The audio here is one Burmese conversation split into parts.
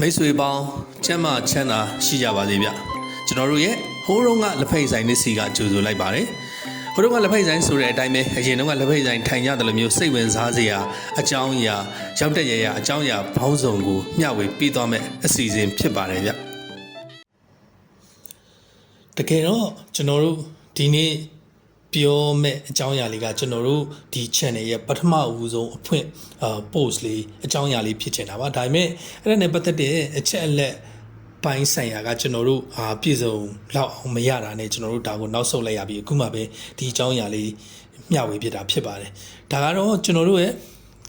မိတ်ဆွေပေါင်းချမ်းသာချမ်းသာရှိကြပါစေဗျကျွန်တော်တို့ရဲ့ဟိုးတုန်းကလက်ဖက်ဆိုင်နစ်စီကကြိုဆိုလိုက်ပါတယ်ဟိုတုန်းကလက်ဖက်ဆိုင်ဆိုတဲ့အတိုင်းပဲအရင်တုန်းကလက်ဖက်ဆိုင်ထိုင်ရတယ်လို့မျိုးစိတ်ဝင်စားစရာအကြောင်းအရာရောက်တဲ့ရရအကြောင်းအရာဘောင်းစုံကိုမျှဝေပြီးသွားမဲ့အစီအစဉ်ဖြစ်ပါတယ်ဗျတကယ်တော့ကျွန်တော်တို့ဒီနေ့ ပြောမဲ့အကြောင်းအရာလေးကကျွန်တော်တို့ဒီ channel ရဲ့ပထမဦးဆုံးအဖွင့်အာ post လေးအကြောင်းအရာလေးဖြစ်ချင်တာပါဒါပေမဲ့အဲ့ဒါနဲ့ပတ်သက်တဲ့အချက်အလက်ပိုင်းဆိုင်ရာကကျွန်တော်တို့အာပြည်စုံလောက်အောင်မရတာနဲ့ကျွန်တော်တို့ဒါကိုနောက်ဆုတ်လိုက်ရပြီအခုမှပဲဒီအကြောင်းအရာလေးမျှဝေဖြစ်တာဖြစ်ပါတယ်ဒါကတော့ကျွန်တော်တို့ရဲ့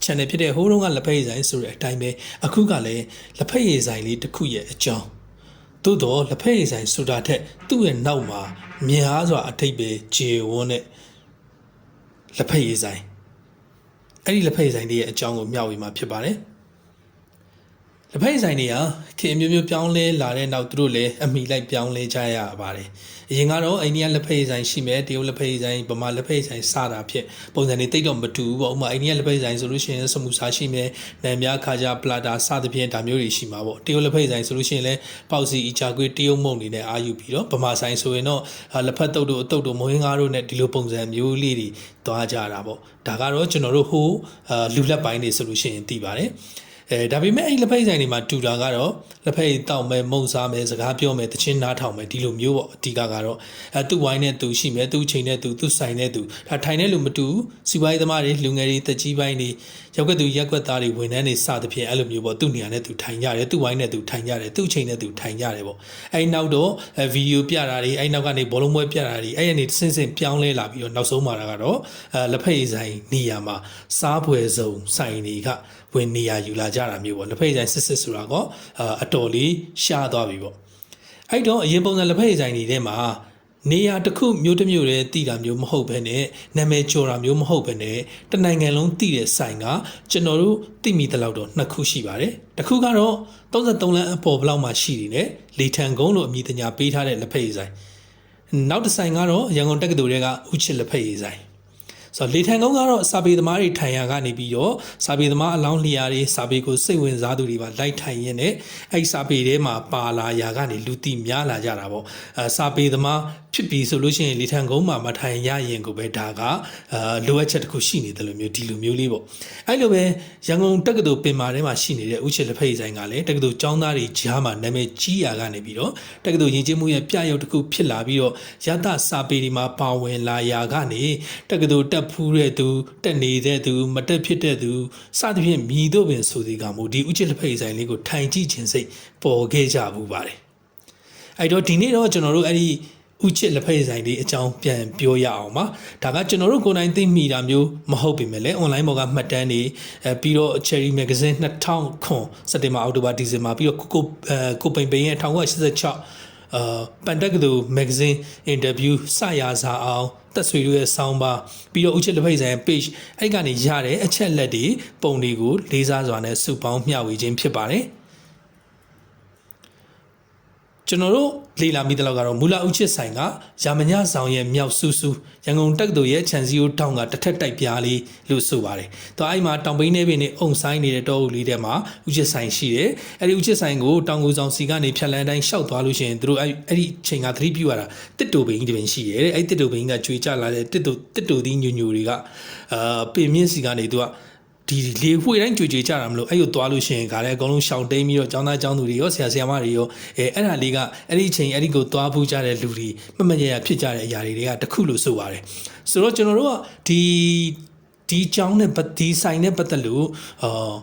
channel ဖြစ်တဲ့ဟိုးတုန်းကလက်ဖက်ရည်ဆိုင်ဆိုတဲ့အတိုင်းပဲအခုကလည်းလက်ဖက်ရည်ဆိုင်လေးတစ်ခုရဲ့အကြောင်းသို့တော့လက်ဖက်ရည်ဆိုင်ဆိုတာထက်သူ့ရဲ့နောက်မှာ များစွာအထိပ်ပဲခြေဝန်းတဲ့လက်ဖက်ရည်ဆိုင်အဲ့ဒီလက်ဖက်ရည်ဆိုင်တွေရဲ့အကြောင်းကိုမျှဝေမှာဖြစ်ပါတယ် လက်ဖက်ရည်ဆိုင်တွေကခေတ်အမျိုးမျိုးပြောင်းလဲလာတဲ့နောက်သူတို့လည်းအမိလိုက်ပြောင်းလဲကြရပါတယ်အရင်ကတော့အိန္ဒိယလက်ဖက်ရည်ဆိုင်ရှိမယ်တရုတ်လက်ဖက်ရည်ဆိုင်ဗမာလက်ဖက်ရည်ဆိုင်စတာဖြစ်ပုံစံတွေတိတ်တော့မတူဘူးပေါ့ဥပမာအိန္ဒိယလက်ဖက်ရည်ဆိုင်ဆိုလို့ရှိရင်စမူစာရှိမယ်နံမြခါကြပလာတာစသဖြင့်ဒါမျိုးတွေရှိမှာပေါ့တရုတ်လက်ဖက်ရည်ဆိုင်ဆိုလို့ရှိရင်လည်းပေါက်စီအီချာကွေးတရုတ်မုံတွေနဲ့အာယူပြီးတော့ဗမာဆိုင်ဆိုရင်တော့လက်ဖက်တုပ်တို့အတုပ်တို့မွေးငါးတို့နဲ့ဒီလိုပုံစံမျိုးလေးတွေသွားကြတာပေါ့ဒါကတော့ကျွန်တော်တို့ဟိုလူလက်ပိုင်းတွေဆိုလို့ရှိရင်သိပါတယ် အဲဒါပေမဲ့အဲ့လက်ဖက်ရည်ဆိုင်တွေမှာတူတာကတော့လက်ဖက်ရည်တောက်မယ်မုံစားမယ်စကားပြောမယ်တချင်းနားထောင်မယ်ဒီလိုမျိုးပေါ့အဓိကကတော့အဲသူ့ဝိုင်းနဲ့သူရှိမယ်သူ့ချိန်နဲ့သူသူ့ဆိုင်နဲ့သူဒါထိုင်တဲ့လူမတူစီပွားရေးသမားတွေလူငယ်တွေတက်ကြီးပိုင်းတွေရောက်ွက်သူရက်ွက်သားတွေဝန်ထမ်းတွေစသဖြင့်အဲ့လိုမျိုးပေါ့သူ့နေရာနဲ့သူထိုင်ကြတယ်သူ့ဝိုင်းနဲ့သူထိုင်ကြတယ်သူ့ချိန်နဲ့သူထိုင်ကြတယ်ပေါ့အဲ့နောက်တော့ဗီဒီယိုပြတာတွေအဲ့နောက်ကနေဘောလုံးပွဲပြတာတွေအဲ့အနေစင်းစင်းပြောင်းလဲလာပြီးတော့နောက်ဆုံးမှာကတော့အဲလက်ဖက်ရည်ဆိုင်နေရာမှာစားပွဲစုံဆိုင်တွေက ဝင်နေရာယူလာကြတာမျိုးပေါ့လက်ဖက်ရည်ဆိုင်စစ်စစ်ဆိုတာကအတော်လေးရှားသွားပြီပေါ့အဲ့တော့အရင်ပုံစံလက်ဖက်ရည်ဆိုင်တွေထဲမှာနေရာတစ်ခုမျိုးတစ်မျိုးတည်းတည်တာမျိုးမဟုတ်ဘဲနဲ့နာမည်ကျော်တာမျိုးမဟုတ်ဘဲနဲ့တနိုင်ငံလုံးတည်တဲ့ဆိုင်ကကျွန်တော်တို့သိမိတဲ့လောက်တော့နှစ်ခုရှိပါတယ်တစ်ခုကတော့33လမ်းအပေါ်ဘလောက်မှရှိနေတယ်လေထန်ကုန်းလို့အမည်တညာပေးထားတဲ့လက်ဖက်ရည်ဆိုင်နောက်တစ်ဆိုင်ကတော့ရန်ကုန်တက္ကသိုလ်တွေကဥချစ်လက်ဖက်ရည်ဆိုင် ဆိုတော့လေထန်ကုန်းကတော့စာပေသမားတွေထိုင်ရာကနေပြီးတော့စာပေသမားအလောင်းလျာတွေစာပေကိုစိတ်ဝင်စားသူတွေပါလိုက်ထိုင်ရင်းနဲ့အဲ့စာပေထဲမှာပါလာရာကနေလူတိများလာကြတာပေါ့အဲစာပေသမား ဖြစ်ပြီဆိုလို့ရှိရင်လေထန်ကုန်းမှာမထိုင်ရရင်ကိုပဲဒါကအာလိုအပ်ချက်တစ်ခုရှိနေတယ်လို့မျိုးဒီလိုမျိုးလေးပေါ့အဲ့လိုပဲရန်ကုန်တက္ကသိုလ်ပင်မာထဲမှာရှိနေတဲ့ဥချစ်လက်ဖက်ရည်ဆိုင်ကလည်းတက္ကသိုလ်ကျောင်းသားတွေကြားမှာနာမည်ကြီးရာကနေပြီးတော့တက္ကသိုလ်ယဉ်ကျေးမှုရဲ့ပြရုပ်တစ်ခုဖြစ်လာပြီးတော့ရတစာပေဒီမှာပါဝင်လာရာကနေတက္ကသိုလ်တက်ဖူးတဲ့သူတက်နေတဲ့သူမတက်ဖြစ်တဲ့သူစသဖြင့်မြည်တို့ပင်ဆိုဒီကမို့ဒီဥချစ်လက်ဖက်ရည်ဆိုင်လေးကိုထိုင်ကြည့်ခြင်းစိတ်ပေါ်ခဲ့ကြဘူးပါတယ်အဲ့တော့ဒီနေ့တော့ကျွန်တော်တို့အဲ့ဒီ ဥချစ်လက်ဖက်ရည်ဆိုင်လေးအကြောင်းပြန်ပြောရအောင်ပါဒါကကျွန်တော်တို့ကိုယ်တိုင်သိမိတာမျိုးမဟုတ်ပေမဲ့လည်း online ပေါ်ကမှတ်တမ်းတွေအဲပြီးတော့ Cherry Magazine 2000ခွန်စက်တင်ဘာအောက်တိုဘာဒီဇင်ဘာပြီးတော့ကိုကိုအဲကိုပိန်ပိန်ရဲ့1986အာပန်တက်ကတူမဂ္ဂဇင်းအင်တာဗျူးစရာစာအောင်တက်ဆွေတို့ရဲ့ဆောင်းပါပြီးတော့ဥချစ်လက်ဖက်ဆိုင် page အဲ့ကနေရတဲ့အချက်လက်တွေပုံတွေကိုလေးစားစွာနဲ့စုပေါင်းမျှဝေခြင်းဖြစ်ပါတယ် ကျွန်တော်တို့လေလာမိတဲ့လောက်ကတော့မူလာဥချစ်ဆိုင်ကရာမညဆောင်ရဲ့မြောက်ဆူဆူရန်ကုန်တက္ကသိုလ်ရဲ့ခြံစည်းရိုးတောင်ကတစ်ထက်တိုက်ပြားလေးလို့ဆိုပါတယ်။တော့အဲ့မှာတောင်ပိန်းနေပင်နဲ့အုံဆိုင်နေတဲ့တောအုပ်လေးထဲမှာဥချစ်ဆိုင်ရှိတယ်။အဲ့ဒီဥချစ်ဆိုင်ကိုတောင်ကူဆောင်စီကနေဖြတ်လန်းတိုင်းရှောက်သွားလို့ရှိရင်တို့အဲ့အဲ့ဒီချိန်ကသတိပြုရတာတစ်တူပင်ကြီးတစ်ပင်ရှိတယ်တဲ့။အဲ့တစ်တူပင်ကကျွေကြလာတဲ့တစ်တူတစ်တူသီးညူညူတွေကအာပင်မြင့်စီကနေသူက ဒီလေဖွေတိုင်းကြွေကြွေကြတာမလို့အဲ့လိုသွားလို့ရှိရင်ကလည်းအကုန်လုံးရှောင်တိန်ပြီးတော့ကျောင်းသားကျောင်းသူတွေရောဆရာဆရာမတွေရောအဲအဲ့ဒါလေးကအဲ့ဒီချိန်အဲ့ဒီကိုသွားဖူးကြတဲ့လူတွေမမရရဖြစ်ကြတဲ့အရာတွေကတခုလို့ဆိုပါတယ်ဆိုတော့ကျွန်တော်တို့ကဒီဒီကျောင်းနဲ့ပတ်ဒီဆိုင်နဲ့ပတ်သက်လို့အာ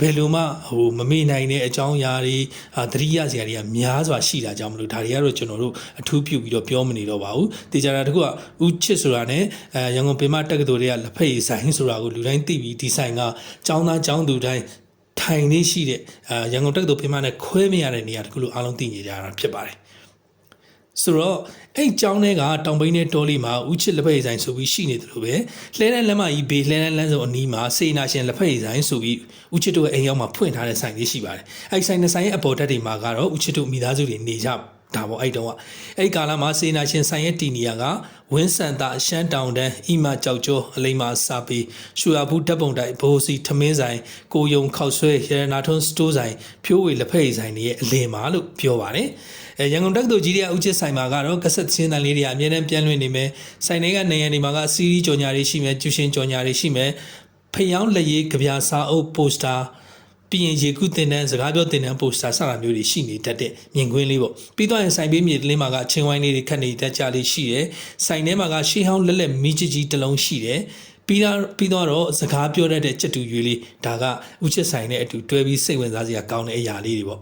ဘယ်လိုမှဟိုမမေ့နိုင်တဲ့အကြောင်းအရာတွေအာတတိယစရာတွေကများစွာရှိတာကြောင့်မလို့ဒါတွေကတော့ကျွန်တော်တို့အထူးပြုပြီးတော့ပြောမနေတော့ပါဘူးတေချာတာတခုကဥချစ်ဆိုတာနဲ့အဲရန်ကုန်ပင်မတက္ကသိုလ်တွေကလက်ဖက်ရည်ဆိုင်ဆိုတာကိုလူတိုင်းသိပြီးဒီဆိုင်ကចောင်းသားចောင်းသူတိုင်းထိုင်နေရှိတဲ့အာရန်ကုန်တက္ကသိုလ်ပင်မနဲ့ခွဲမရတဲ့နေရာတခုလို့အားလုံးသိနေကြတာဖြစ်ပါတယ် ဆိုတော့အဲ့ကျောင်းထဲကတောင်ပိန်းတဲ့တောလေးမှာဥချစ်လက်ဖက်ရည်ဆိုင်ဆိုပြီးရှိနေတယ်လို့ပဲလှဲတဲ့လက်မကြီးဘေးလှဲတဲ့လမ်းစုံအနီးမှာစေနာရှင်လက်ဖက်ရည်ဆိုင်ဆိုပြီးဥချစ်တို့ရဲ့အိမ်ရောက်မှာဖွင့်ထားတဲ့ဆိုင်လေးရှိပါတယ်အဲ့ဆိုင်တဲ့ဆိုင်ရဲ့အပေါ်တက်တွေမှာကတော့ဥချစ်တို့မိသားစုတွေနေကြဒါပေါ့အဲ့တုန်းကအဲ့ကာလမှာစေနာရှင်ဆိုင်ရဲ့တီနီယာကဝင်းဆန်တာရှမ်းတောင်တန်းအီမာကြောက်ကျော်အလိမ္မာစာပေရှူရဘူးဓာတ်ပုံတိုင်ဘိုးစီထမင်းဆိုင်ကိုယုံခောက်ဆွဲရတနာထွန်းစတိုးဆိုင်ဖြိုးဝေလက်ဖက်ရည်ဆိုင်တွေရဲ့အလင်မာလို့ပြောပါတယ် အဲရန်ကုန်တက္ကသိုလ်ကြီးရဲ့အုပ်ချစ်ဆိုင်မှာကတော့ကဆက်ချင်းတန်လေးတွေအများနဲ့ပြန်လွှင့်နေမယ်ဆိုင်တွေကနေရနေမှာကစီရီကြော်ညာတွေရှိမယ်ကျူရှင်ကြော်ညာတွေရှိမယ်ဖျောင်းလက်ရည်ကြပြစာအုပ်ပိုစတာပြီးရင်ရေကူးတင်တဲ့စကားပြောတင်တဲ့ပိုစတာစတာမျိုးတွေရှိနေတတ်တဲ့မြင်ကွင်းလေးပေါ့ပြီးတော့ရင်ဆိုင်ပေးမြေတလင်းမှာကချင်းဝိုင်းလေးတွေခတ်နေတတ်ကြလေးရှိတယ်ဆိုင်ထဲမှာကရှေးဟောင်းလက်လက်မီးကြီးကြီးတစ်လုံးရှိတယ်ပြီးတော့ပြီးတော့စကားပြောတတ်တဲ့စက်တူရွေးလေးဒါကဥချစ်ဆိုင်နဲ့အတူတွဲပြီးစိတ်ဝင်စားစရာကောင်းတဲ့အရာလေးတွေပေါ့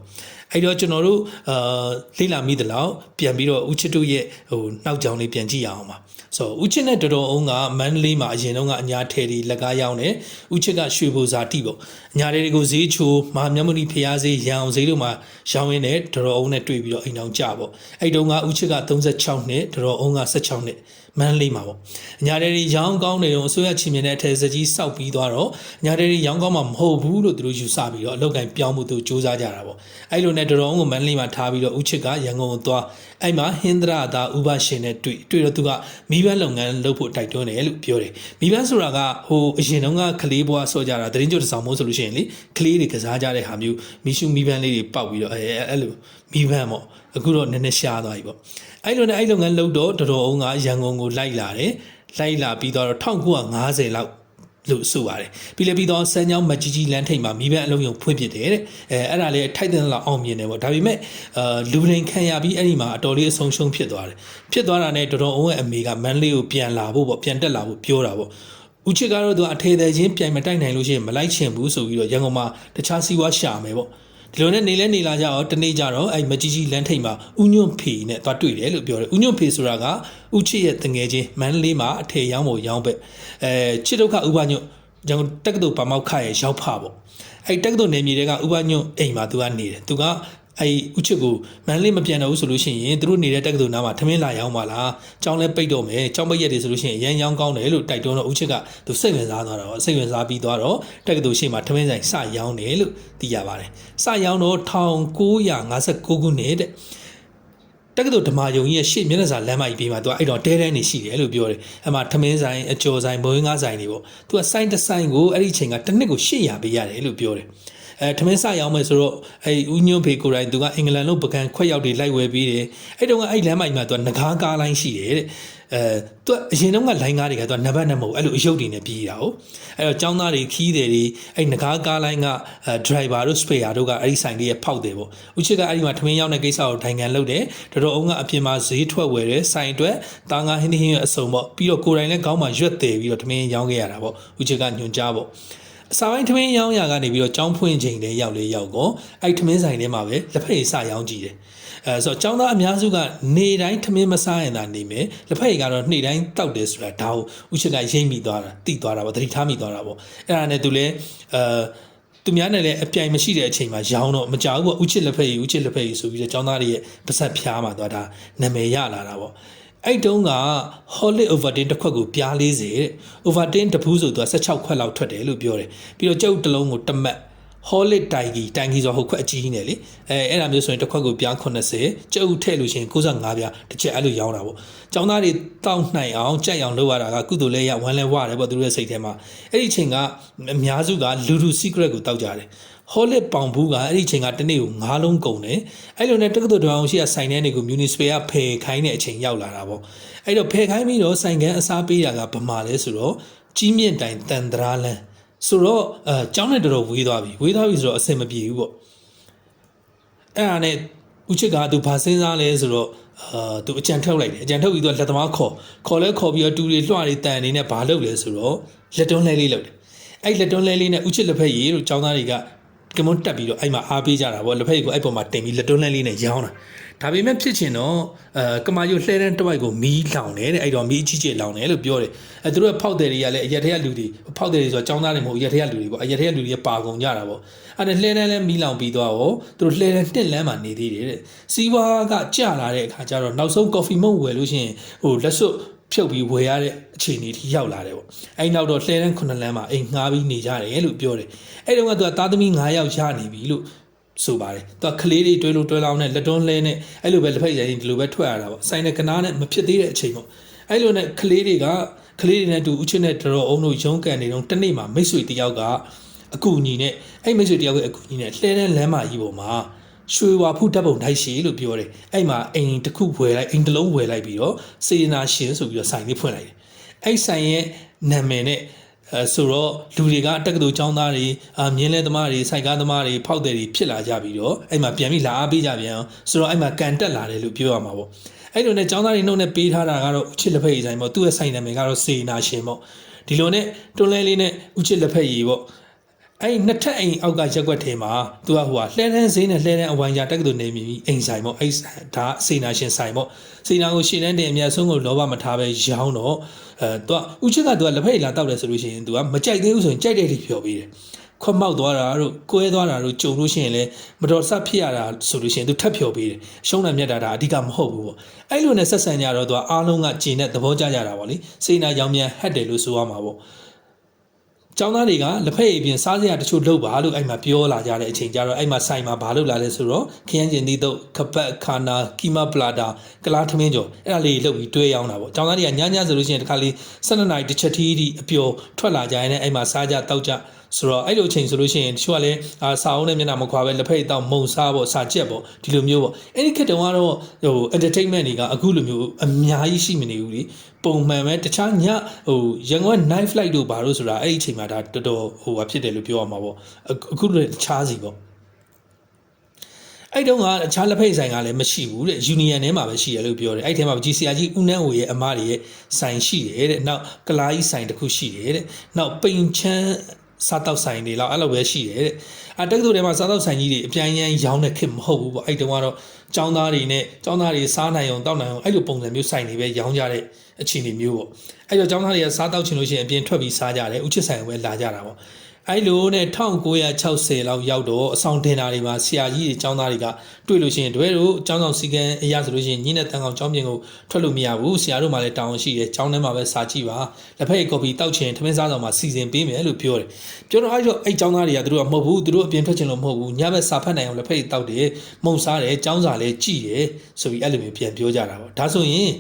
အဲ့တော့ကျွန်တော်တို့အာလေ့လာမိသလောက်ပြန်ပြီးတော့ဥချစ်တို့ရဲ့ဟိုနောက်ကြောင်လေးပြန်ကြည့်ရအောင်ပါဆိုတော့ဥချစ်နဲ့တော်တော်အောင်ကမန္တလေးမှာအရင်တော့ကအညာထဲဒီလက်ကားရောင်းတယ်ဥချစ်ကရွှေဘိုဇာတိပေါ့အညာတွေကိုဈေးချိုမဟာမြတ်မဏိဖျားဈေးရန်အောင်ဈေးတို့မှာရောင်းရင်းနဲ့တော်တော်အောင်နဲ့တွေ့ပြီးတော့အိမ်အောင်ကြပေါ့အဲ့တုန်းကဥချစ်က36နှစ်တော်တော်အောင်က16နှစ်မန္တလေးမှာပေါ့အညာတွေရောင်းကောင်းနေတော့အစိုးရချီမြင်တဲ့အထက်စကြီးစောက်ပြီးသွားတော့အညာတွေရောင်းကောင်းမှာမဟုတ်ဘူးလို့သူတို့ယူဆပြီးတော့အလောက်ကင်ပြောင်းမှုသူစူးစမ်းကြတာပေါ့အဲ့လိုနဲ့တော်တော်ကိုမန္တလေးမှာထားပြီးတော့ဥချစ်ကရန်ကုန်ကိုသွားအဲ့မှာဟင်္ဒရာသာဥပရှင်နဲ့တွေ့တွေ့တော့သူကမိဘလုပ်ငန်းလုပ်ဖို့တိုက်တွန်းတယ်လို့ပြောတယ်မိဘဆိုတာကဟိုအရင်တုန်းကကလေးဘွားဆော့ကြတာတရင်ကျွတ်တစ်ဆောင်မို့ဆိုလို့ရှိရင်လေကလေးတွေကစားကြတဲ့ဟာမျိုးမိရှုမိဘလေးတွေပောက်ပြီးတော့အဲအဲ့လိုမိဘပေါ့အခုတော့နည်းနည်းရှားသွားပြီပေါ့အဲ့လိုနဲ့အဲ့လုပ်ငန်းလုပ်တော့တော်တော်အောင်ကရန်ကုန်ကိုလိုက်လာတယ်လိုက်လာပြီးတော့1950လောက် လို့ဆိုပါတယ်ပြီးလည်းပြီးတော့စမ်းချောင်းမကြီးကြီးလမ်းထိပ်မှာမိဘအလုံးယုံဖွင့်ပြတယ်တဲ့အဲအဲ့ဒါလေးထိုက်တဲ့လောက်အောင်မြင်တယ်ပေါ့ဒါပေမဲ့အာလူရင်ခံရပြီးအဲ့ဒီမှာအတော်လေးအဆုံးရှုံးဖြစ်သွားတယ်ဖြစ်သွားတာနဲ့တော်တော်အောင်ရဲ့အမေကမန်းလေးကိုပြန်လာဖို့ပေါ့ပြန်တက်လာဖို့ပြောတာပေါ့ဦးချစ်ကတော့သူအထေသေးချင်းပြန်မတိုက်နိုင်လို့ရှိရင်မလိုက်ချင်ဘူးဆိုပြီးတော့ရန်ကုန်မှာတခြားစီးပွားရှာမယ်ပေါ့ ဒီလိုနဲ့နေလဲနေလာကြတော့တနေ့ကြတော့အဲ့မကြီးကြီးလမ်းထိပ်မှာဥညွန့်ဖေနဲ့သွားတွေ့တယ်လို့ပြောတယ်ဥညွန့်ဖေဆိုတာကဥချစ်ရဲ့တငယ်ချင်းမန်းလေးမှာအထေရောင်းဖို့ရောင်းပဲအဲချစ်ဒုက္ခဥပညွန့်ကျွန်တော်တက္ကသိုလ်ပါမောက်ခရဲ့ရောက်ဖပေါ့အဲ့တက္ကသိုလ်နေမြေတွေကဥပညွန့်အိမ်မှာသူကနေတယ်သူက အဲ့ဥချစ်ကိုမန်းလေးမပြန်တော့ဘူးဆိုလို့ရှိရင်သူတို့နေတဲ့တက္ကသိုလ်နားမှာထမင်းလာရောင်းပါလားကျောင်းလဲပိတ်တော့မယ်ကျောင်းပိတ်ရက်တွေဆိုလို့ရှိရင်ရန်ရောင်းကောင်းတယ်လို့တိုက်တွန်းတော့ဥချစ်ကသူစိတ်ဝင်စားသွားတော့စိတ်ဝင်စားပြီးသွားတော့တက္ကသိုလ်ရှိမှာထမင်းဆိုင်စရောင်းတယ်လို့သိရပါတယ်စရောင်းတော့1959ခုနှစ်တဲ့တက္ကသိုလ်ဓမ္မယုံကြီးရဲ့ရှေ့မျက်နှာစာလမ်းမကြီးပေးမှာသူကအဲ့တော့တဲတဲနေရှိတယ်လို့ပြောတယ်။အမှထမင်းဆိုင်အကျော်ဆိုင်ဘိုးငါးဆိုင်တွေပေါ့။သူကဆိုင်တစ်ဆိုင်ကိုအဲ့ဒီချိန်ကတစ်နှစ်ကို800ပေးရတယ်လို့ပြောတယ်။ အဲထမင်းစရောင်းမယ်ဆိုတော့အဲ့ဦးညွန့်ဖေကိုယ်တိုင်သူကအင်္ဂလန်လို့ပကံခွက်ရောက်တွေလိုက်ဝယ်ပြီးတယ်။အဲ့တုန်းကအဲ့လမ်းမကြီးမှာသူကငကားကားလိုင်းရှိတယ်တဲ့။အဲသူကအရင်တုန်းကလိုင်းကားတွေကသူကနံပါတ်နဲ့မဟုတ်အဲ့လိုအယုတ်တွေနဲ့ပြေးတာဟုတ်။အဲ့တော့ចောင်းသားတွေခီးတယ်တွေအဲ့ငကားကားလိုင်းကအဲ driver တို့ spare တို့ကအဲ့ဒီဆိုင်လေးရဲ့ဖောက်တယ်ပေါ့။ဦးချစ်ကအဲ့ဒီမှာထမင်းရောက်တဲ့ကိစ္စကိုထိုင်ခံလုပ်တယ်။တော်တော်အောင်ကအပြင်မှာဈေးထွက်ဝယ်တယ်ဆိုင်အတွက်တာငါဟင်းဟင်းရဲ့အစုံပေါ့ပြီးတော့ကိုယ်တိုင်လည်းခေါင်းမှာရွက်တယ်ပြီးတော့ထမင်းရောင်းခဲ့ရတာပေါ့။ဦးချစ်ကညွန်ကြားပေါ့။ အစာပိုင်းထမင်းရောင်းရကနေပြီးတော့ចောင်းဖွင့်ချိန်တည်းရောက်လေရောက်ကောအဲ့ထမင်းဆိုင်ထဲမှာပဲလက်ဖက်ရည်စရောင်းကြည့်တယ်အဲဆိုတော့ចောင်းသားအများစုကနေတိုင်းထမင်းမစားရင်သာနေမယ်လက်ဖက်ရည်ကတော့နေ့တိုင်းတောက်တယ်ဆိုတာဒါကိုဥချစ်ကရိမ့်မိသွားတာတိသွားတာပေါ့သတိထားမိသွားတာပေါ့အဲ့ဒါနဲ့သူလည်းအဲသူများနဲ့လည်းအပြိုင်မရှိတဲ့အချိန်မှာရောင်းတော့မကြောက်ဘူးပေါ့ဥချစ်လက်ဖက်ရည်ဥချစ်လက်ဖက်ရည်ဆိုပြီးတော့ចောင်းသားတွေရဲ့ပါဆက်ဖျားမှာသွားတာနာမည်ရလာတာပေါ့ အဲ့တုန်းက Holly Overton တစ်ခွက်ကိုပြား40တဲ့ Overton တပူးဆိုသူက16ခွက်လောက်ထွက်တယ်လို့ပြောတယ်ပြီးတော့ကျုပ်တစ်လုံးကိုတမက် Holly တိုင်ကြီးတိုင်ကြီးဆိုဟိုခွက်အကြီးကြီးနဲ့လေအဲအဲ့ဒါမျိုးဆိုရင်တစ်ခွက်ကိုပြား80ကျုပ်ထည့်လို့ရှိရင်65ပြားတစ်ချက်အဲ့လိုရောင်းတာပေါ့ចောင်းသားတွေတောင်းနိုင်အောင်ကြက်အောင်လုပ်ရတာကကုသိုလ်လဲရဝမ်းလဲဝရတယ်ပေါ့သူတို့ရဲ့စိတ်ထဲမှာအဲ့ဒီအချိန်ကအများစုကလူလူ secret ကိုတောက်ကြတယ် ဟောလစ်ပေါင်ဘူးကအဲ့ဒီချိန်ကတနေ့ကို9လုံးကုန်တယ်အဲ့လိုနဲ့တက္ကသိုလ်တောင်ရှိရဆိုင်တဲ့နေကို municipal ကဖယ်ခိုင်းတဲ့အချိန်ရောက်လာတာပေါ့အဲ့တော့ဖယ်ခိုင်းပြီးတော့ဆိုင်ကန်အစားပေးတာကဗမာလဲဆိုတော့ကြီးမြင့်တိုင်တန်တရာလန်ဆိုတော့အဲကျောင်းနဲ့တော်တော်ဝေးသွားပြီဝေးသွားပြီဆိုတော့အဆင်မပြေဘူးပေါ့အဲ့ဒါနဲ့ဦးချစ်ကသူဘာစဉ်းစားလဲဆိုတော့အာသူအကြံထုတ်လိုက်တယ်အကြံထုတ်ပြီးတော့လက်သမားခေါ်ခေါ်လဲခေါ်ပြီးတော့တူတွေလွှတွေတန်နေနဲ့ဘာလုပ်လဲဆိုတော့လက်တွန်းလဲလေးလုပ်တယ်အဲ့လက်တွန်းလဲလေးနဲ့ဦးချစ်လက်ဖက်ရည်တို့ចောင်းသားတွေက ကမွန်တက်ပြီးတော့အဲ့မှာအားပေးကြတာပေါ့လက်ဖက်ရည်ကိုအဲ့ပေါ်မှာတင်ပြီးလက်တွန်းလဲလေးနဲ့ရောင်းတာဒါပေမဲ့ဖြစ်ချင်တော့အဲကမာယိုလှဲတန်းတစ်ဝိုက်ကိုမီးလောင်တယ်တဲ့အဲ့တော့မီးအကြီးကြီးလောင်တယ်လို့ပြောတယ်အဲသူတို့ဖောက်တယ်တွေကလည်းအရက်ထက်ကလူတွေဖောက်တယ်တွေဆိုတော့ចောင်းသားတွေမဟုတ်အရက်ထက်ကလူတွေပေါ့အရက်ထက်ကလူတွေပါကုန်ကြတာပေါ့အဲ့ဒါလှဲတန်းလည်းမီးလောင်ပြီးသွားတော့သူတို့လှဲတန်းတစ်လမ်းမှာနေသေးတယ်တဲ့စီးပွားကကြလာတဲ့အခါကျတော့နောက်ဆုံး coffee မုန့်ဝယ်လို့ရှိရင်ဟိုလက်စွပ် ဖြုတ်ပြီးဝယ်ရတဲ့အခြေအနေထိရောက်လာတယ်ပေါ့အဲ့နောက်တော့လှဲတန်းခုနှစ်လမ်းမှာအိမ်ငှားပြီးနေကြတယ်လို့ပြောတယ်အဲ့တုန်းကသူကသားသမီး9ယောက်ရနေပြီလို့ဆိုပါတယ်သူကကလေးတွေတွဲလို့တွဲလောင်းနဲ့လက်တွန်းလဲနဲ့အဲ့လိုပဲလက်ဖက်ရည်ရင်ဒီလိုပဲထွက်ရတာပေါ့ဆိုင်တဲ့ကနားနဲ့မဖြစ်သေးတဲ့အချိန်ပေါ့အဲ့လိုနဲ့ကလေးတွေကကလေးတွေနဲ့တူဦးချစ်နဲ့တော်အောင်တို့ရုံးကန်နေတော့တနေ့မှာမိတ်ဆွေတယောက်ကအကူအညီနဲ့အဲ့မိတ်ဆွေတယောက်ရဲ့အကူအညီနဲ့လှဲတဲ့လမ်းမကြီးပေါ်မှာ ရွှေဝါဖုဓာတ်ပုံထိုက်ရှိလို့ပြောတယ်အဲ့မှာအိမ်တစ်ခုဝယ်လိုက်အိမ်တစ်လုံးဝယ်လိုက်ပြီးတော့စေနာရှင်ဆိုပြီးတော့ဆိုင်လေးဖွင့်လိုက်တယ်အဲ့ဆိုင်ရဲ့နာမည်နဲ့အဲဆိုတော့လူတွေကတက္ကသိုလ်ကျောင်းသားတွေအာမြင်းလဲသမားတွေစိုက်ကားသမားတွေဖောက်တယ်တွေဖြစ်လာကြပြီးတော့အဲ့မှာပြန်ပြီးလာအားပေးကြပြန်အောင်ဆိုတော့အဲ့မှာကန်တက်လာတယ်လို့ပြောရမှာပေါ့အဲ့လိုနဲ့ကျောင်းသားတွေနှုတ်နဲ့ပေးထားတာကတော့ဥချစ်လက်ဖက်ရည်ဆိုင်ပေါ့သူ့ရဲ့ဆိုင်နာမည်ကတော့စေနာရှင်ပေါ့ဒီလိုနဲ့တွန်းလဲလေးနဲ့ဥချစ်လက်ဖက်ရည်ပေါ့ အဲ့ဒီနှစ်ထပ်အိမ်အောက်ကရက်ွက်ထဲမှာသူကဟိုကလှဲတန်းဈေးနဲ့လှဲတန်းအဝိုင်းကြတက္ကသိုလ်နေပြီအိမ်ဆိုင်ပေါ့အဲ့ဒါစေနာရှင်ဆိုင်ပေါ့စေနာကိုရှင်းတန်းတင်အမြတ်ဆုံးကိုလောဘမထားပဲရောင်းတော့အဲသူကဥချစ်ကသူကလက်ဖက်ရည်လာတောက်တယ်ဆိုလို့ရှိရင်သူကမကြိုက်သေးဘူးဆိုရင်ကြိုက်တဲ့ထိပြောပေးတယ်ခွတ်မောက်သွားတာတို့ကွဲသွားတာတို့ကြုံလို့ရှိရင်လည်းမတော်ဆဖြစ်ရတာဆိုလို့ရှိရင်သူထပ်ဖြော်ပေးတယ်ရှုံးတယ်မြတ်တာဒါအဓိကမဟုတ်ဘူးပေါ့အဲ့လိုနဲ့ဆက်ဆံကြတော့သူကအားလုံးကဂျင်းနဲ့သဘောကျကြတာပေါ့လေစေနာရောင်မြန်ဟက်တယ်လို့ဆိုရမှာပေါ့ ကျောင်းသားတွေကလက်ဖက်ရည်ပြင်စားစရာတချို့လုပ်ပါလို့အဲ့မှာပြောလာကြတဲ့အချိန်ကျတော့အဲ့မှာဆိုင်မှာဘာလုပ်လာလဲဆိုတော့ခရမ်းကျင်သီးတော့ခပတ်ခါနာကီမပလာတာကလားထမင်းကျော်အဲ့ဒါလေးလုပ်ပြီးတွဲရောင်းတာပေါ့ကျောင်းသားတွေကညညဆိုလို့ရှိရင်တခါလေး12နာရီတစ်ချက်တီးဒီအပျော်ထွက်လာကြရင်လည်းအဲ့မှာစားကြတောက်ကြ ဆိုတော့အဲ့လိုအချိန်ဆိုလို့ရှိရင်တချို့ကလည်းအာစာအုပ်နဲ့မျက်နှာမခွာပဲလက်ဖက်ရည်တောက်မုံစားပေါ့စာကြက်ပေါ့ဒီလိုမျိုးပေါ့အဲ့ဒီခေတ်တုန်းကတော့ဟို entertainment တွေကအခုလိုမျိုးအများကြီးရှိမနေဘူးလေပုံမှန်ပဲတခြားညဟိုရန်ကုန် night flight တို့ဘာလို့ဆိုတာအဲ့ဒီအချိန်မှာဒါတော်တော်ဟိုဟာဖြစ်တယ်လို့ပြောရမှာပေါ့အခုလည်းတခြားစီပေါ့အဲ့တုန်းကအခြားလက်ဖက်ဆိုင်ကလည်းမရှိဘူးတဲ့ Union ထဲမှာပဲရှိရလို့ပြောတယ်အဲ့ထဲမှာကြီးဆရာကြီးဦးနန်းဟိုရဲ့အမတွေရဲ့ဆိုင်ရှိတယ်တဲ့နောက်ကလာကြီးဆိုင်တစ်ခုရှိတယ်တဲ့နောက်ပိန်ချမ်း စားတောက်ဆိုင်တွေလောက်အဲ့လိုပဲရှိတယ်တဲ့အတက္ကသိုလ်ထဲမှာစားတောက်ဆိုင်ကြီးတွေအပြိုင်ရန်ရောင်းတဲ့ခေတ်မဟုတ်ဘူးပေါ့အဲ့တုန်းကတော့ចောင်းသားတွေနဲ့ចောင်းသားတွေစားနိုင်အောင်တောက်နိုင်အောင်အဲ့လိုပုံစံမျိုးဆိုင်တွေပဲရောင်းကြတဲ့အခြေအနေမျိုးပေါ့အဲ့တော့ចောင်းသားတွေကစားတောက်ချင်လို့ရှိရင်အပြင်ထွက်ပြီးစားကြတယ်ဥချစ်ဆိုင်ကိုပဲလာကြတာပေါ့ အဲ့လိုနဲ့1960လောက်ရောက်တော့အဆောင်တင်တာတွေမှာဆရာကြီးတွေចောင်းသားတွေကတွေ့လို့ရှိရင်တပည့်တို့ចောင်းဆောင်စီကံအရာဆိုလို့ရှိရင်ညနေတန်းကောင်ចောင်းပြင်ကိုထွက်လို့မရဘူးဆရာတို့မှလည်းတောင်းရှိတယ်ចောင်းထဲမှာပဲစာကြည့်ပါလက်ဖက်ရည်ကော်ဖီတောက်ချင်ထမင်းစားဆောင်မှာစီစဉ်ပေးမယ်လို့ပြောတယ်ပြောတော့အဲ့တော့အဲ့ចောင်းသားတွေကသူတို့ကမဟုတ်ဘူးသူတို့အပြင်ထွက်ချင်လို့မဟုတ်ဘူးညဘက်စာဖတ်နိုင်အောင်လက်ဖက်ရည်တောက်တယ်မုံစားတယ်ចောင်းစာလည်းကြည့်တယ်ဆိုပြီးအဲ့လိုမျိုးပြန်ပြောကြတာပေါ့ဒါဆိုရင်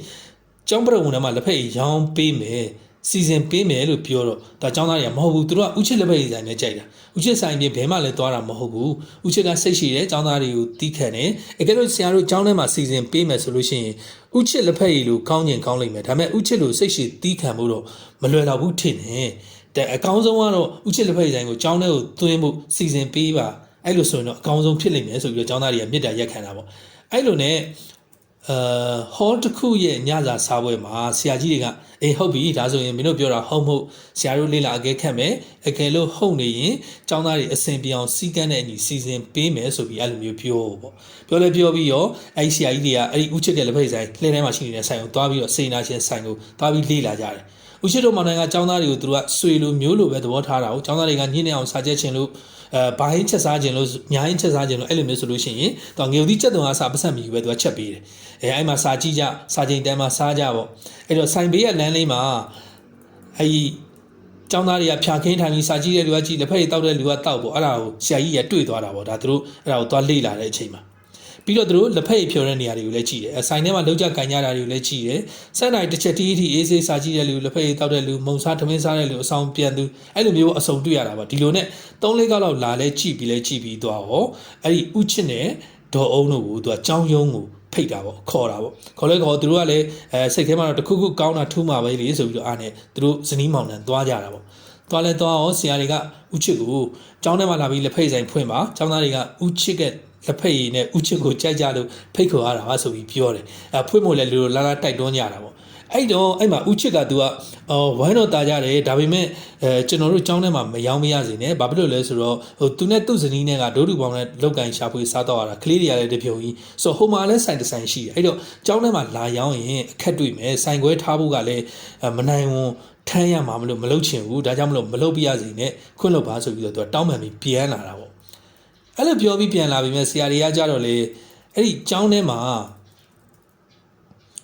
ကျောင်းပရဝုံထဲမှာလက်ဖက်ရည်ရောင်းပေးမယ် စီစဉ်ပေးမယ်လို့ပြောတော့ဒါចောင်းသားတွေကမဟုတ်ဘူးသူတို့ကဥချစ်လက်ဖက်ရည်ဆိုင်နဲ့ကြိုက်တာဥချစ်ဆိုင်ပြင်ဘဲမှလည်းသွားတာမဟုတ်ဘူးဥချစ်ကစိတ်ရှိတယ်ចောင်းသားတွေကိုတီးခတ်တယ်အကယ်လို့ဆရာတို့ចောင်းထဲမှာစီစဉ်ပေးမယ်ဆိုလို့ရှိရင်ဥချစ်လက်ဖက်ရည်လို့ကောင်းကျင်ကောင်းလိမ့်မယ်ဒါပေမဲ့ဥချစ်လို့စိတ်ရှိတီးခံဖို့တော့မလွယ်တော့ဘူးထင်တယ်တဲ့အကောင်းဆုံးကတော့ဥချစ်လက်ဖက်ရည်ဆိုင်ကိုចောင်းထဲကိုသွင်းဖို့စီစဉ်ပေးပါအဲ့လိုဆိုရင်တော့အကောင်းဆုံးဖြစ်လိမ့်မယ်ဆိုပြီးတော့ចောင်းသားတွေကမြစ်တာရက်ခံတာပေါ့အဲ့လိုနဲ့ အာဟောတစ်ခုရဲ့ညစာစားပွဲမှာဆရာကြီးတွေကအေးဟုတ်ပြီဒါဆိုရင်မင်းတို့ပြောတာဟုတ်မဟုတ်ဆရာတို့လေးလာအကဲခတ်မယ်အကယ်လို့ဟုတ်နေရင်ចောင်းသားတွေအစဉ်ပြောင်းစီကန်းတဲ့အညီစီစဉ်ပေးမယ်ဆိုပြီးအဲ့လိုမျိုးပြောပေါ့ပြောလဲပြောပြီးရောအဲ့ဆရာကြီးတွေကအဲ့ဒီဥချစ်တဲ့လက်ဖက်ဆိုင်လှည့်ထဲမှာရှိနေတဲ့ဆိုင်ကိုသွားပြီးတော့စေနာရှင်ဆိုင်ကိုသွားပြီးလေ့လာကြတယ်ဦးရှိတို့မောင်နိုင်ငံចောင်းသားတွေကိုသူတို့ကဆွေလိုမျိုးလိုပဲသဘောထားတာကိုចောင်းသားတွေကညှင်းနေအောင်စာချက်ချင်လို့ အဲဘာဟင်းချက်စားခြင်းလို့ညာဟင်းချက်စားခြင်းလို့အဲ့လိုမျိုးဆိုလို့ရှိရင်တော့ငယ်ဦးသီးချက်တုံးကစာပတ်စံမီပဲသူကချက်ပေးတယ်အဲအဲ့မှာစာကြည့်ကြစာချိန်တန်းမှာစားကြပေါ့အဲ့တော့ဆိုင်ဘေးကလမ်းလေးမှာအဲ့ဒီကျောင်းသားတွေကဖြာခင်းထိုင်ပြီးစာကြည့်တဲ့လူကကြည့်လက်ဖက်ရည်တောက်တဲ့လူကတောက်ပေါ့အဲ့ဒါကိုဆရာကြီးရတွေ့သွားတာပေါ့ဒါသူတို့အဲ့ဒါကိုသွားလေ့လာတဲ့အချိန်မှာ ပြီးတော့သူတို့လက်ဖက်ရည်ဖြော်တဲ့နေရာတွေကိုလည်းကြည့်တယ်။ဆိုင်ထဲမှာလောက်ကြကန်ကြတာတွေကိုလည်းကြည့်တယ်။ဆက်နိုင်တစ်ချက်တီးတီးအေးဆေးစာကြည့်တဲ့လူလက်ဖက်ရည်တောက်တဲ့လူမုံစားထမင်းစားတဲ့လူအဆောင်ပြန်သူအဲ့လိုမျိုးအစုံတွေ့ရတာပါ။ဒီလိုနဲ့၃လေးကောက်လောက်လာလဲကြည့်ပြီးလဲကြည့်ပြီးသွားရောအဲ့ဒီဥချစ်နဲ့ဒေါ်အုံးတို့ကိုသူကကြောင်းယုံကိုဖိတ်တာပေါ့ခေါ်တာပေါ့ခေါ်လဲခေါ်သူတို့ကလည်းအဲစိတ်ထဲမှာတော့တခုခုကောင်းတာထူးမှာပဲလေဆိုပြီးတော့အားနဲ့သူတို့ဇနီးမောင်နှံသွားကြတာပေါ့သွားလဲသွားရောဆရာတွေကဥချစ်ကိုကျောင်းထဲမှာလာပြီးလက်ဖိတ်ဆိုင်ဖွင့်ပါကျောင်းသားတွေကဥချစ်က လက်ဖက်ရည်နဲ့ဥချစ်ကိုကြိုက်ကြလို့ဖိတ်ခေါ်ရတာပါဆိုပြီးပြောတယ်အဲဖွင့်မို့လဲလူလိုလာလာတိုက်တွန်းကြတာပေါ့အဲ့တော့အဲ့မှာဥချစ်က तू ကအော်ဝိုင်းတော့တာကြတယ်ဒါပေမဲ့အဲကျွန်တော်တို့ကျောင်းထဲမှာမယောင်းမရစေနဲ့ဘာဖြစ်လို့လဲဆိုတော့ဟိုသူနဲ့သူ့ဇနီးနဲ့ကဒိုးတူပေါင်းနဲ့လောက်ကင်ရှာဖွေစားတော့ရတာကလေးတွေကလည်းတပြုံကြီးဆိုဟိုမှာလည်းဆိုင်တစ်ဆိုင်ရှိတယ်အဲ့တော့ကျောင်းထဲမှာလာယောင်းရင်အခက်တွေ့မယ်ဆိုင်ခွဲထားဖို့ကလည်းမနိုင်ဝန်ထမ်းရမှာမလို့မလုပ်ချင်ဘူးဒါကြောင့်မလို့မလုပ်ပြရစီနဲ့ခွင့်လုပ်ပါဆိုပြီးတော့သူကတောင်းပန်ပြီးပြန်လာတာပေါ့ အဲ့လိုပြောပြီးပြန်လာပြီးမြဲဆရာတွေကကြတော့လေအဲ့ဒီကျောင်းထဲမှာ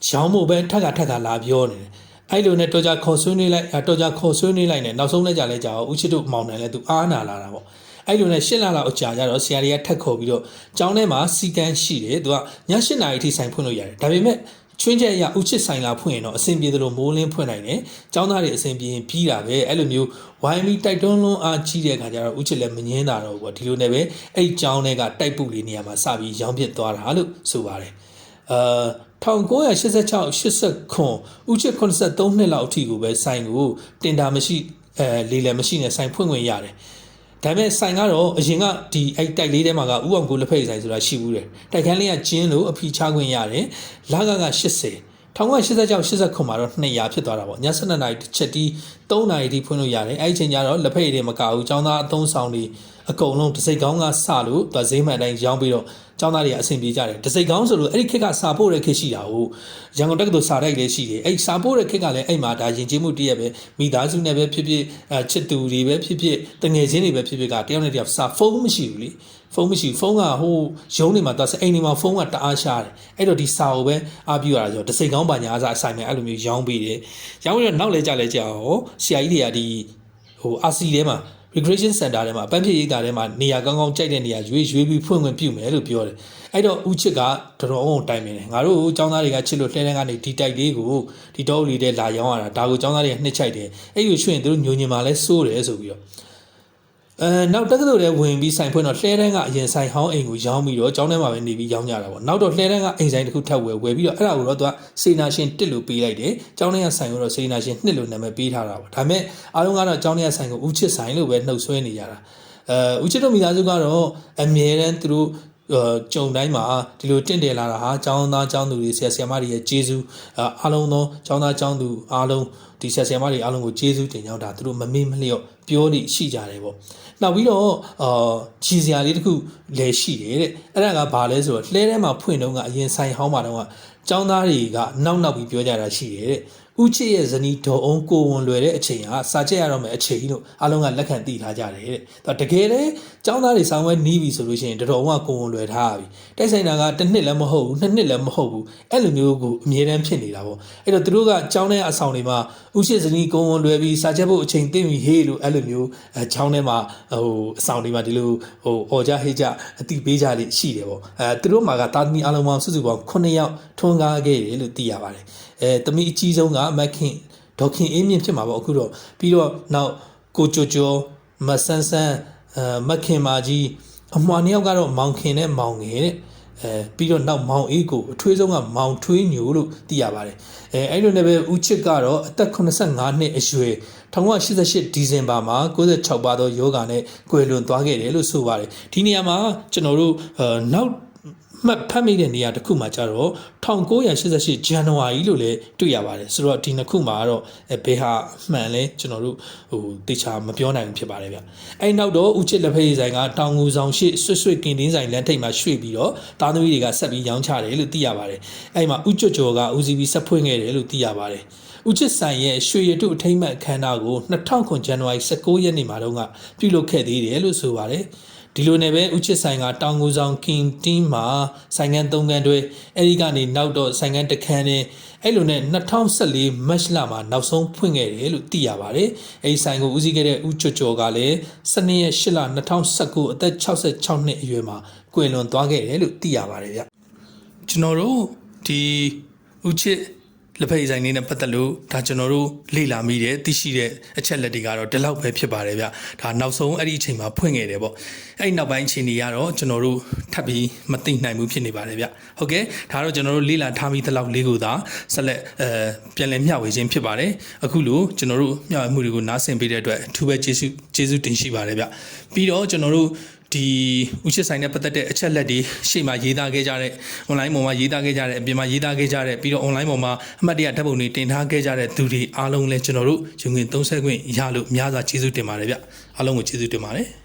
ရောင်းမို့ပဲထက်ကထက်ကလာပြောနေတယ်အဲ့လိုနဲ့တော်ကြခေါ်ဆွေးနေလိုက်တော်ကြခေါ်ဆွေးနေလိုက်နဲ့နောက်ဆုံးလဲကြလဲကြာအောင်ဦးချစ်တို့မောင်နိုင်လဲသူအားနာလာတာပေါ့အဲ့လိုနဲ့ရှစ်လလောက်အကြာကြတော့ဆရာတွေကထက်ခေါ်ပြီးတော့ကျောင်းထဲမှာစီကန်းရှိတယ်သူကည၈နာရီထိဆိုင်ဖွင့်လို့ရတယ်ဒါပေမဲ့ ချွင်းချက်အရဥချစ်ဆိုင်လာဖွင့်ရင်တော့အဆင်ပြေသလိုမိုးလင်းဖွင့်နိုင်တယ်။ကျောင်းသားတွေအဆင်ပြေရင်ပြီးတာပဲအဲ့လိုမျိုးဝိုင်းပြီးတိုက်တွန်းလွန်းအားကြီးတဲ့ခါကျတော့ဥချစ်လည်းမငင်းတာတော့ဘူးပေါ့ဒီလိုနဲ့ပဲအဲ့ဒီကျောင်းတွေကတိုက်ပုလေးနေရာမှာစပြီးရောင်းပစ်သွားတာလို့ဆိုပါတယ်။အာ1986 89ဥချစ်83နှစ်လောက်အထိကိုပဲဆိုင်ကိုတင်တာမရှိအဲလေးလည်းမရှိနဲ့ဆိုင်ဖွင့်ခွင့်ရတယ်။ ဒါပေမဲ့ဆိုင်ကတော့အရင်ကဒီအဲ့တိုက်လေးထဲမှာကဥအောင်ကိုလက်ဖက်ရည်ဆိုင်ဆိုတာရှိဘူးတယ်တိုက်ခန်းလေးကကျင်းလို့အဖီချခွင့်ရတယ်လာကက80 1986 89မှာတော့200ဖြစ်သွားတာပေါ့ည7နာရီတစ်ချက်တီး3နာရီထိဖွင့်လို့ရတယ်အဲ့ဒီချိန်ကျတော့လက်ဖက်ရည်တွေမကဘူးចောင်းသားအသုံးဆောင်တွေ အကုန်လုံးတစ်စိတ်ကောင်းကစလို့သူဈေးမှန်တိုင်းရောင်းပြီးတော့ចောင်းသားတွေကအဆင်ပြေကြတယ်တစ်စိတ်ကောင်းဆိုလို့အဲ့ဒီခက်ကစာပို့တဲ့ခက်ရှိတာဟုတ်ရန်ကုန်တက္ကသိုလ်စာတိုက်လည်းရှိတယ်အဲ့စာပို့တဲ့ခက်ကလည်းအဲ့မှာဒါယဉ်ကျေးမှုတည့်ရပဲမိသားစုနဲ့ပဲဖြစ်ဖြစ်အချစ်သူတွေပဲဖြစ်ဖြစ်တငယ်ချင်းတွေပဲဖြစ်ဖြစ်ကတယောက်နဲ့တယောက်စာဖုန်းမရှိဘူးလေဖုန်းမရှိဖုန်းကဟိုရုံးနေမှာသွားစအိမ်နေမှာဖုန်းကတအားရှားတယ်အဲ့တော့ဒီစာကိုပဲအားပြုရတာဆိုတော့တစ်စိတ်ကောင်းပါညာအစားအဆိုင်မဲ့အဲ့လိုမျိုးရောင်းပေးတယ်ရောင်းပြီးတော့နောက်လဲကြလဲကြအောင်ဆရာကြီးတွေကဒီဟို RC ထဲမှာ recreation center ထဲမှာပန်းဖြည့်ရိပ်သာထဲမှာနေရာကောင်းကောင်းကြိုက်တဲ့နေရာရွေးရွေးပြီးဖွင့်ခွင့်ပြုမယ်လို့ပြောတယ်အဲ့တော့ဦးချစ်ကတော်တော်အောင်တိုင်ပင်တယ်ငါတို့ចောင်းသားတွေကချစ်လို့လှဲလှဲကနေဒီတိုက်လေးကိုဒီတော့လေးတဲ့လာရောင်းရတာဒါကိုចောင်းသားတွေကနှစ်ချိုက်တယ်အဲ့ဒီရွှေရင်သူတို့ညိုညင်မှာလဲစိုးတယ်ဆိုပြီးတော့ အဲနောက်တက္ကသိုလ်ထဲဝင်ပြီးဆိုင်ဖွင့်တော့လှဲတန်းကအရင်ဆိုင်ဟောင်းအိမ်ကိုရောင်းပြီးတော့ကျောင်းထဲမှာပဲနေပြီးရောင်းကြတာပေါ့နောက်တော့လှဲတန်းကအိမ်ဆိုင်တစ်ခုထပ်ဝယ်ဝယ်ပြီးတော့အဲ့ဒါကိုတော့သူကစေနာရှင်တစ်လို့ပေးလိုက်တယ်ကျောင်းထဲကဆိုင်ကိုတော့စေနာရှင်နှစ်လို့နာမည်ပေးထားတာပေါ့ဒါပေမဲ့အားလုံးကတော့ကျောင်းထဲကဆိုင်ကိုဦးချစ်ဆိုင်လို့ပဲနှုတ်ဆွဲနေကြတာအဲဦးချစ်တို့မိသားစုကတော့အမြဲတမ်းသူတို့ကြုံတိုင်းမှာဒီလိုတင့်တယ်လာတာဟာကျောင်းသားကျောင်းသူတွေဆရာဆရာမတွေရဲ့ကျေးဇူးအားလုံးသောကျောင်းသားကျောင်းသူအားလုံးဒီဆရာဆရာမတွေအားလုံးကိုကျေးဇူးတင်ကြောင်းဒါသူတို့မမေ့မလျော့ ပြောနေရှိကြတယ်ပေါ့နောက်ပြီးတော့အာခြီစရာလေးတစ်ခုလည်းရှိတယ်တဲ့အဲ့ဒါကဘာလဲဆိုတော့လှဲထဲမှာဖွင့်တော့ကအရင်ဆိုင်ဟောင်းမှာတော့ចောင်းသားတွေကနောက်နောက်ပြီးပြောကြတာရှိတယ်တဲ့ ဦးချစ်ရဲ့ဇနီးဒေါ်အောင်ကိုဝန်လွယ်တဲ့အချိန်ဟာစာချက်ရတော့မယ်အချိန်လို့အားလုံးကလက်ခံသိထားကြတယ်တဲ့။တကယ်လည်းចောင်းသားတွေဆောင်းဝဲနီးပြီဆိုလို့ရှိရင်ဒေါ်အောင်ကကိုဝန်လွယ်ထားပြီ။တိုက်ဆိုင်တာကတစ်နှစ်လည်းမဟုတ်ဘူးနှစ်နှစ်လည်းမဟုတ်ဘူး။အဲ့လိုမျိုးကိုအမြဲတမ်းဖြစ်နေတာပေါ့။အဲ့တော့သူတို့ကចောင်းထဲအဆောင်တွေမှာဦးချစ်ဇနီးကိုဝန်လွယ်ပြီးစာချက်ဖို့အချိန်သိပြီဟေးလို့အဲ့လိုမျိုးအဲចောင်းထဲမှာဟိုအဆောင်တွေမှာဒီလိုဟိုအော်ကြဟေးကြအတိပေးကြလေးရှိတယ်ပေါ့။အဲသူတို့မှာကတာသမီအားလုံးပေါင်းစုစုပေါင်း9ယောက်ထွန်းကားခဲ့တယ်လို့သိရပါတယ်။ အဲတမိအကြီးဆုံးကမက်ခင်ဒေါခင်အေးမြင့်ဖြစ်မှာပေါ့အခုတော့ပြီးတော့နောက်ကိုချိုချိုမဆန်းဆန်းအဲမက်ခင်မာကြီးအမွှာနှစ်ယောက်ကတော့မောင်ခင်နဲ့မောင်ငယ်တဲ့အဲပြီးတော့နောက်မောင်အေးကိုအထွေးဆုံးကမောင်ထွေးညိုလို့သိရပါတယ်အဲအဲ့လိုနဲ့ပဲဦးချစ်ကတော့အသက်85နှစ်အရွယ်1988ဒီဇင်ဘာမှာ96ပါသောယောဂါနဲ့ကွယ်လွန်သွားခဲ့တယ်လို့ဆိုပါတယ်ဒီနေရာမှာကျွန်တော်တို့နောက် မှတ်ဖတ်မိတဲ့နေရာတစ်ခုမှာကျတော့1988ဇန်နဝါရီလို့လည်းတွေ့ရပါတယ်ဆိုတော့ဒီနှစ်ခုမှာကတော့ဘယ်ဟာမှန်လဲကျွန်တော်တို့ဟိုတေချာမပြောနိုင်ဘူးဖြစ်ပါတယ်ဗျအဲ့နောက်တော့ဦးချစ်လက်ဖက်ရည်ဆိုင်ကတောင်ငူဆောင်ရှိဆွတ်ဆွတ်ကင်တင်းဆိုင်လမ်းထိပ်မှာရွှေ့ပြီးတော့တာသမီတွေကဆက်ပြီးရောင်းချတယ်လို့သိရပါတယ်အဲ့မှာဦးကျွတ်ကျော်ကဦးစီးပြီးဆက်ဖွင့်ခဲ့တယ်လို့သိရပါတယ်ဦးချစ်ဆိုင်ရဲ့ရွှေရတုအထိမ့်မှတ်အခမ်းအနားကို2009ဇန်နဝါရီ19ရက်နေ့မှာတော့ပြုလုပ်ခဲ့သေးတယ်လို့ဆိုပါတယ် ဒီလိုနဲ့ပဲဥချစ်ဆိုင်ကတောင်ငူဆောင်ကင်တင်းမှာဆိုင်ငန်း၃ခန်းတွဲအဲဒီကနေနောက်တော့ဆိုင်ငန်းတစ်ခန်းနဲ့အဲ့လိုနဲ့2014မတ်လမှာနောက်ဆုံးဖွင့်ခဲ့တယ်လို့သိရပါတယ်အဲဒီဆိုင်ကိုဦးစီးခဲ့တဲ့ဦးချွတ်ကျော်ကလည်း12ရက်8လ2019အသက်66နှစ်အရွယ်မှာကွယ်လွန်သွားခဲ့တယ်လို့သိရပါတယ်ဗျကျွန်တော်တို့ဒီဦးချစ် လက်ဖက်ရည်ဆိုင်လေးနဲ့ပတ်သက်လို့ဒါကျွန်တော်တို့လေ့လာမိတဲ့သိရှိတဲ့အချက်လက်တွေကတော့ဒီလောက်ပဲဖြစ်ပါတယ်ဗျဒါနောက်ဆုံးအဲ့ဒီအချိန်မှာဖွင့်ခဲ့တယ်ပေါ့အဲ့ဒီနောက်ပိုင်းအချိန်တွေကတော့ကျွန်တော်တို့ထပ်ပြီးမသိနိုင်ဘူးဖြစ်နေပါတယ်ဗျဟုတ်ကဲ့ဒါတော့ကျွန်တော်တို့လေ့လာထားပြီးသလောက်လေးကိုသာဆက်လက်အဲပြန်လည်မျှဝေခြင်းဖြစ်ပါတယ်အခုလို့ကျွန်တော်တို့မျှဝေမှုတွေကိုနားဆင်ပေးတဲ့အတွက်အထူးပဲကျေးဇူးကျေးဇူးတင်ရှိပါတယ်ဗျပြီးတော့ကျွန်တော်တို့ ဒီဥချစ်ဆိုင်နဲ့ပတ်သက်တဲ့အချက်လက်တွေရှေ့မှာရေးသားခဲ့ကြတဲ့ online ပေါ်မှာရေးသားခဲ့ကြတဲ့အပြင်မှာရေးသားခဲ့ကြတဲ့ပြီးတော့ online ပေါ်မှာအမှတ်တရဓာတ်ပုံတွေတင်ထားခဲ့ကြတဲ့သူတွေအားလုံးလည်းကျွန်တော်တို့ရုံငင်သုံးဆက်ခွင့်ရလို့များစွာကျေးဇူးတင်ပါတယ်ဗျအားလုံးကိုကျေးဇူးတင်ပါတယ်